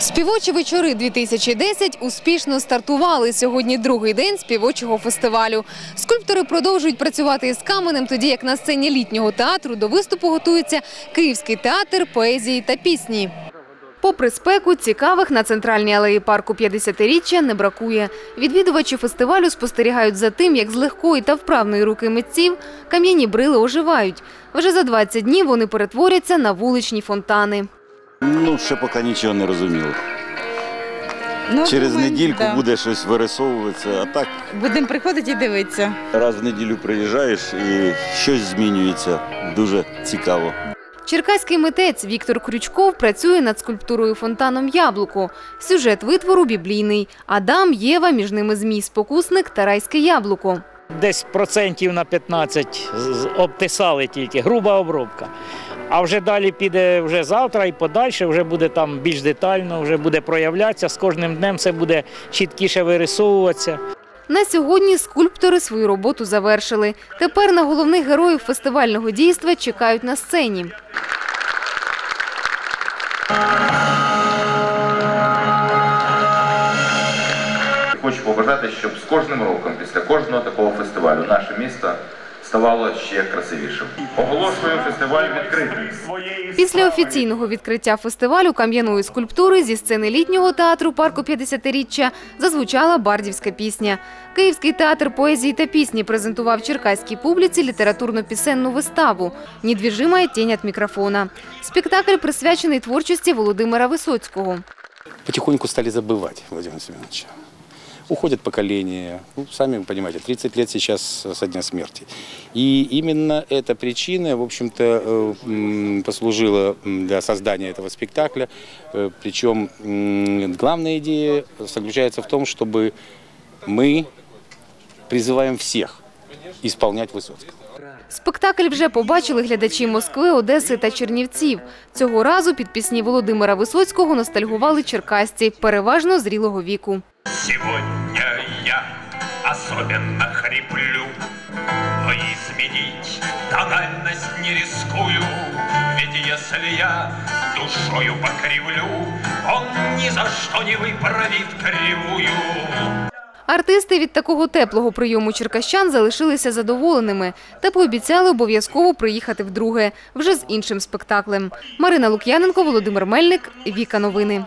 Співочі вечори 2010 успішно стартували. Сьогодні другий день співочого фестивалю. Скульптори продовжують працювати із каменем, тоді як на сцені літнього театру до виступу готується Київський театр поезії та пісні. Попри спеку, цікавих на центральній алеї парку 50-річчя не бракує. Відвідувачі фестивалю спостерігають за тим, як з легкої та вправної руки митців кам'яні брили оживають. Вже за 20 днів вони перетворяться на вуличні фонтани. Ну, ще поки нічого не розуміло. Ну, Через думаю, недільку да. буде щось вирисовуватися, а так Будемо приходити і дивитися. раз в неділю приїжджаєш і щось змінюється. Дуже цікаво. Черкаський митець Віктор Крючков працює над скульптурою фонтаном Яблуко. Сюжет витвору біблійний. Адам, Єва, між ними змій, спокусник та райське яблуко. Десь процентів на 15 з- з- обтисали тільки, груба обробка. А вже далі піде вже завтра і подальше, вже буде там більш детально, вже буде проявлятися. З кожним днем все буде чіткіше вирисовуватися. На сьогодні скульптори свою роботу завершили. Тепер на головних героїв фестивального дійства чекають на сцені. Хочу побажати, щоб з кожним роком, після кожного такого фестивалю, наше місто ставало ще красивішим. Оголошую фестиваль відкритим. Після офіційного відкриття фестивалю кам'яної скульптури зі сцени літнього театру парку 50-річчя зазвучала бардівська пісня. Київський театр поезії та пісні презентував черкаській публіці літературно-пісенну виставу «Недвіжима тінь від мікрофона». Спектакль присвячений творчості Володимира Висоцького. потихоньку стали забывать Владимира Семеновича Уходят поколения, ну, сами вы понимаете, 30 лет сейчас со дня смерти. И именно эта причина, в общем-то, э, м, послужила м, для создания этого спектакля. Э, Причем м, главная идея заключается в том, чтобы мы призываем всех исполнять Высоцкого. Спектакль вже побачили глядачі Москви, Одеси та Чернівців. Цього разу під пісні Володимира Висоцького ностальгували черкасці, переважно зрілого віку. Сегодня я особенно хриплю, но изменить тональность не рискую, ведь если я душою покривлю, он ни за что не выправит кривую. Артисти від такого теплого прийому черкащан залишилися задоволеними та пообіцяли обов'язково приїхати вдруге, вже з іншим спектаклем. Марина Лук'яненко, Володимир Мельник, Віка Новини.